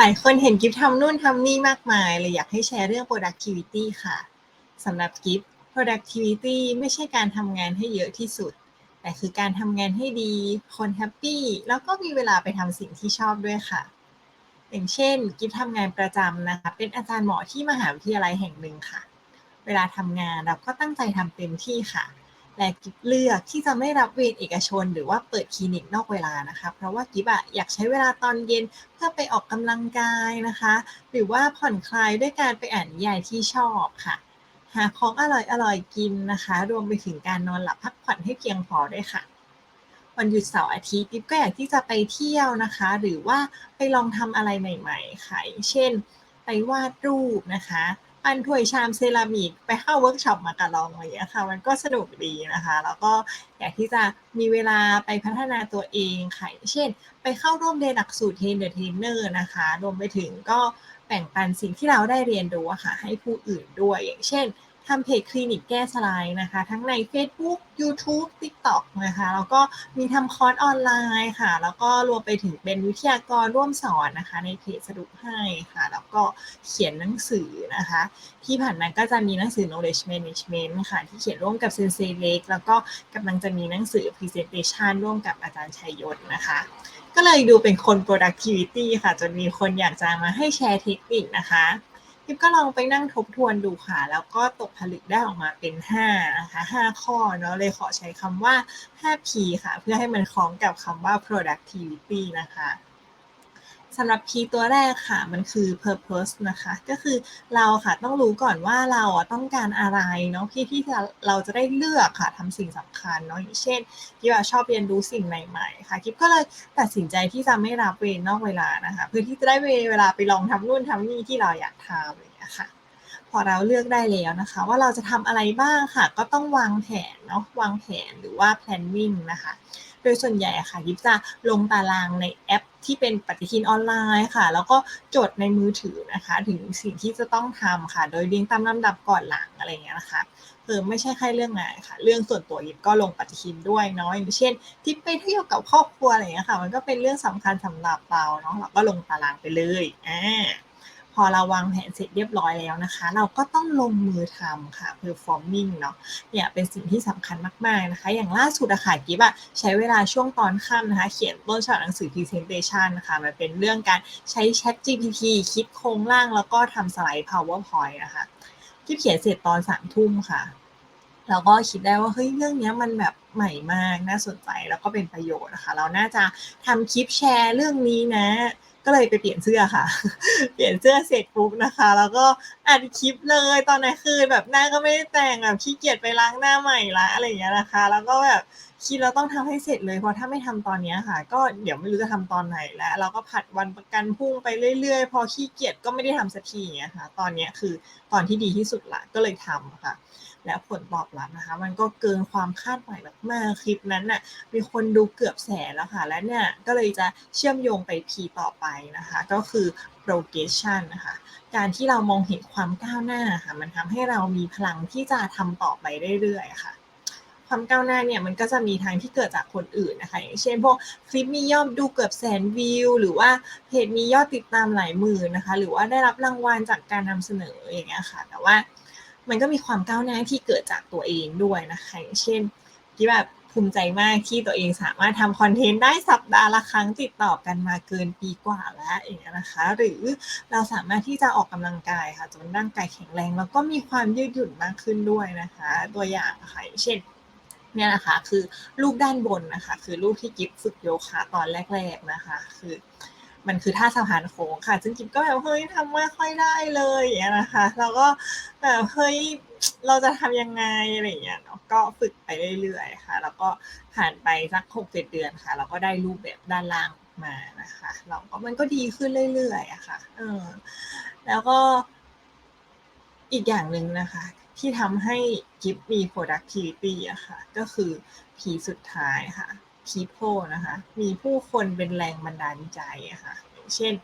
หลายคนเห็นกิฟทำนู่นทำนี่มากมายเลยอยากให้แชร์เรื่อง productivity ค่ะสำหรับกิฟ productivity ไม่ใช่การทำงานให้เยอะที่สุด แต่คือการทำงานให้ดี คนแฮปปี้แล้วก็มีเวลาไปทำสิ่งที่ชอบด้วยค่ะ อย่างเช่น กิฟทำงานประจำนะคะ เป็นอาจารย์หมอที่มหาวิทยาลัยแห่งหนึ่งค่ะ เวลาทำงานเราก็ตั้งใจทำเต็มที่ค่ะ และกิฟเลือกที่จะไม่รับเวรเอกชน หรือว่าเปิดคลินิกนอกเวลานะคะ เพราะว่ากิฟอะอยากใช้เวลาตอนเย็นเพื่อไปออกกำลังกายนะคะ หรือว่าผ่อนคลายด้วยการไปอ่านนิยายที่ชอบค่ะ หาของอร่อยอร่อยกินนะคะ รวมไปถึงการนอนหลับพักผ่อนให้เพียงพอด้วยค่ะวันหยุดเสาร์อาทิตย์กิฟก็อยากที่จะไปเที่ยวนะคะ หรือว่าไปลองทำอะไรใหม่ ๆ ค่ะอย่างเช่น ไปวาดรูปนะคะ ปั้นถ้วยชามเซรามิกไปเข้าเวิร์กช็อปมาการองอะไรอย่างเงี้ยค่ะ มันก็สนุกดีนะคะ แล้วก็อยากที่จะมีเวลาไปพัฒนาตัวเองค่ะเช่น ไปเข้าร่วมเรียนหลักสูตรเทรนเดอร์เทรนเนอร์นะคะรวมไปถึงก็แบ่งปันสิ่งที่เราได้เรียนรู้ค่ะ ให้ผู้อื่นด้วยอย่างเช่น ทำเพจคลินิกแก้สไลด์นะคะ ทั้งใน Facebook YouTube TikTok นะคะ แล้วก็มีทำคอร์สออนไลน์ค่ะ แล้วก็รวมไปถึงเป็นวิทยากรร่วมสอนนะคะ ในเพจสรุปให้ค่ะ แล้วก็เขียนหนังสือนะคะ ที่ผ่านมาก็จะมีหนังสือ knowledge management ค่ะ ที่เขียนร่วมกับเซนเซเล็กแล้วก็กำลังจะมีหนังสือ presentation ร่วมกับอาจารย์ชัยยศนะคะก็เลยดูเป็นคน productivity ค่ะ จนมีคนอยากจะมาให้แชร์เทคนิคนะคะิปก็ลองไปนั่งทบทวนดูค่ะ แล้วก็ตกผลึกได้ออกมาเป็น5นะคะ5ข้อเนาะเลยขอใช้คำว่า 5P ค่ะ เพื่อให้มันคล้องกับคำว่า productivity นะคะ สำหรับ P ตัวแรกค่ะ มันคือ purpose นะคะ ก็คือเราค่ะต้องรู้ก่อนว่าเราอะต้องการอะไรเนาะพี่ที่เราจะได้เลือกค่ะทำสิ่งสำคัญเนาะอย่างเช่นที่ว่าชอบเรียนรู้สิ่งใหม่ ๆ ค่ะกิฟก็เลยตัดสินใจที่จะไม่รับเวรนอกเวลานะคะ เพื่อที่จะได้เวลาไปลองทำนู่นทำนี่ที่เราอยากทำอย่างเงี้ยค่ะพอเราเลือกได้แล้วนะคะ ว่าเราจะทำอะไรบ้างค่ะ ก็ต้องวางแผนเนาะวางแผนหรือว่า planning นะคะ ดยส่วนใหญ่ค่ะยิบจะลงตารางในแอปที่เป็นปฏิทินออนไลน์ค่ะ แล้วก็จดในมือถือนะคะ ถึงสิ่งที่จะต้องทำค่ะ โดยเรียงตามลำดับก่อนหลังอะไรเงี้ยนะคะคือไม่ใช่แค่เรื่องงานค่ะ เรื่องส่วนตัวยิบก็ลงปฏิทินด้วยเนาะอย่างเช่นที่ไปเที่ยวกับครอบครัวอะไรเงี้ยค่ะ มันก็เป็นเรื่องสำคัญสำหรับเราเนาะเราก็ลงตารางไปเลยอ่า อเราวางแผนเสร็จเรียบร้อยแล้วนะคะ เราก็ต้องลงมือทำค่ะ performing เนาะเนี่ยเป็นสิ่งที่สำคัญมากๆนะคะ อย่างล่าสุดอะค่ะกิฟอะใช้เวลาช่วงตอนค่ำนะคะ เขียนต้นฉบับหนังสือ presentation นะคะมันเป็นเรื่องการใช้ Chat GPT คิดโครงร่างแล้วก็ทำสไลด์ PowerPoint นะคะกิฟเขียนเสร็จตอนสามทุ่มค่ะแล้วก็คิดได้ว่าเฮ้ยเรื่องนี้มันแบบใหม่มากน่าสนใจแล้วก็เป็นประโยชน์นะคะ เราน่าจะทำคลิปแชร์เรื่องนี้นะ ก็เลยไปเปลี่ยนเสื้อค่ะ เปลี่ยนเสื้อเสร็จปุ๊บนะคะ แล้วก็อัดคลิปเลยตอนนั้นคือแบบหน้าก็ไม่ได้แต่งแบบขี้เกียจไปล้างหน้าใหม่ละอะไรอย่างเงี้ยนะคะ แล้วก็แบบคิดเราต้องทำให้เสร็จเลยเพราะถ้าไม่ทำตอนนี้ค่ะ ก็เดี๋ยวไม่รู้จะทำตอนไหนแล้ว เราก็ผัดวันประกันพุ่งไปเรื่อยๆ พอขี้เกียจก็ไม่ได้ทำสักทีอย่างเงี้ยค่ะ ตอนนี้คือตอนที่ดีที่สุดละก็เลยทำค่ะ และผลตอบรับนะคะ มันก็เกินความคาดหมายมากๆคลิปนั้นน่ะมีคนดูเกือบแสนแล้วค่ะ และเนี่ยก็เลยจะเชื่อมโยงไป P ต่อไปนะคะ ก็คือ progression นะคะการที่เรามองเห็นความก้าวหน้าค่ะ มันทำให้เรามีพลังที่จะทำต่อไปเรื่อยๆค่ะ ความก้าวหน้าเนี่ยมันก็จะมีทางที่เกิดจากคนอื่นนะคะอย่างเช่นพวกคลิปมียอดดูเกือบแสนวิว หรือว่าเพจมียอดติดตามหลายหมื่นนะคะ หรือว่าได้รับรางวัลจากการนำเสนออย่างเงี้ยค่ะ แต่ว่า มันก็มีความก้าวหน้าที่เกิดจากตัวเองด้วยนะคะอย่างเช่นที่แบบภูมิใจมากที่ตัวเองสามารถทำคอนเทนต์ได้สัปดาห์ละครั้งติดต่อกันมาเกินปีกว่าแล้วอย่างนี้นะคะ หรือเราสามารถที่จะออกกำลังกายค่ะจนร่างกายแข็งแรงแล้วก็มีความยืดหยุ่นมากขึ้นด้วยนะคะ ตัวอย่างค่ะเช่นเนี่ยนะคะคือลูกด้านบนนะคะ คือลูกที่กิฟฝึกโยคะตอนแรก ๆนะคะ คือ มันคือท่าสะพานโค้งค่ะ ซึ่งกิฟก็แบบเฮ้ยทำไม่ค่อยได้เลยอย่างเงี้ยนะคะ แล้วก็แบบเฮ้ยเราจะทำยังไงอะไรอย่างเงี้ยก็ฝึกไปเรื่อยๆค่ะ แล้วก็ผ่านไปสักหกเจ็ดเดือนค่ะ เราก็ได้รูปแบบด้านล่างมานะคะ เราก็มันก็ดีขึ้นเรื่อยๆอะค่ะ เออ แล้วก็อีกอย่างหนึ่งนะคะ ที่ทำให้กิฟมี productivity อะค่ะ ก็คือผีสุดท้ายค่ะ people นะคะ มีผู้คนเป็นแรงบันดาลใจอะค่ะอย่างเช่น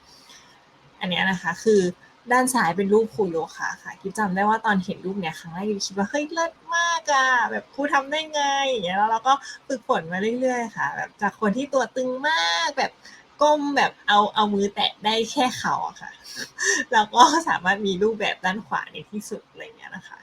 อันนี้นะคะ คือด้านซ้ายเป็นรูปครูโยคะค่ะกิฟจำได้ว่าตอนเห็นรูปเนี้ยครั้งแรกกิฟคิดว่าเฮ้ยเลิศมากอะแบบครูทำได้ไงอย่างเงี้ยแล้วเราก็ฝึกฝนมาเรื่อยๆค่ะ แบบจากคนที่ตัวตึงมากแบบก้มแบบเอาเอามือแตะได้แค่เขาอะค่ะ แล้วก็สามารถมีรูปแบบด้านขวาในที่สุดอะไรเงี้ยนะคะ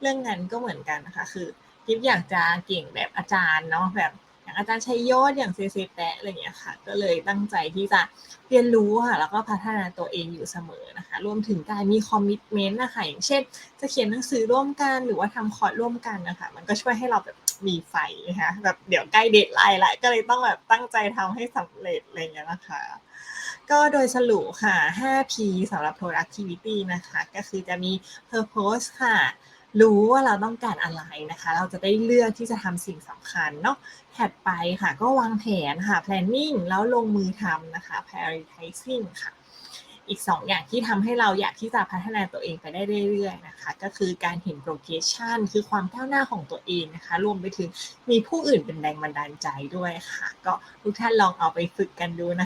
เรื่องนั้นก็เหมือนกันนะคะ คือกิฟอยากจะเก่งแบบอาจารย์เนาะแบบ อย่างอาจารย์ชัยยศอย่างเซเซแตะอะไรเงี้ยค่ะ ก็เลยตั้งใจที่จะเรียนรู้ค่ะ แล้วก็พัฒนาตัวเองอยู่เสมอนะคะ รวมถึงการมีคอมมิชเมนต์นะคะอย่างเช่น จะเขียนหนังสือร่วมกันหรือว่าทำคอร์สร่วมกันนะคะมันก็ช่วยให้เราแบบมีไฟนะคะแบบเดี๋ยวใกล้เดทไลน์ละก็เลยต้องแบบตั้งใจทำให้สำเร็จอะไรเงี้ยนะคะก็โดยสรุปค่ะ 5P สำหรับ productivity นะคะ ก็คือจะมี purpose ค่ะ รู้ว่าเราต้องการอะไรนะคะ เราจะได้เลือกที่จะทำสิ่งสำคัญเนาะถัดไปค่ะ ก็วางแผนค่ะ planning แล้วลงมือทำนะคะ prioritizing ค่ะ อีก2ออย่างที่ทำให้เราอยากที่จะพัฒนาตัวเองไปได้เรื่อยๆนะคะ ก็คือการเห็น progression คือความก้าวหน้าของตัวเองนะคะ รวมไปถึงมีผู้อื่นเป็นแรงบันดาลใจด้วยค่ะ ก็ทุกท่านลองเอาไปฝึกกันดูนะคะ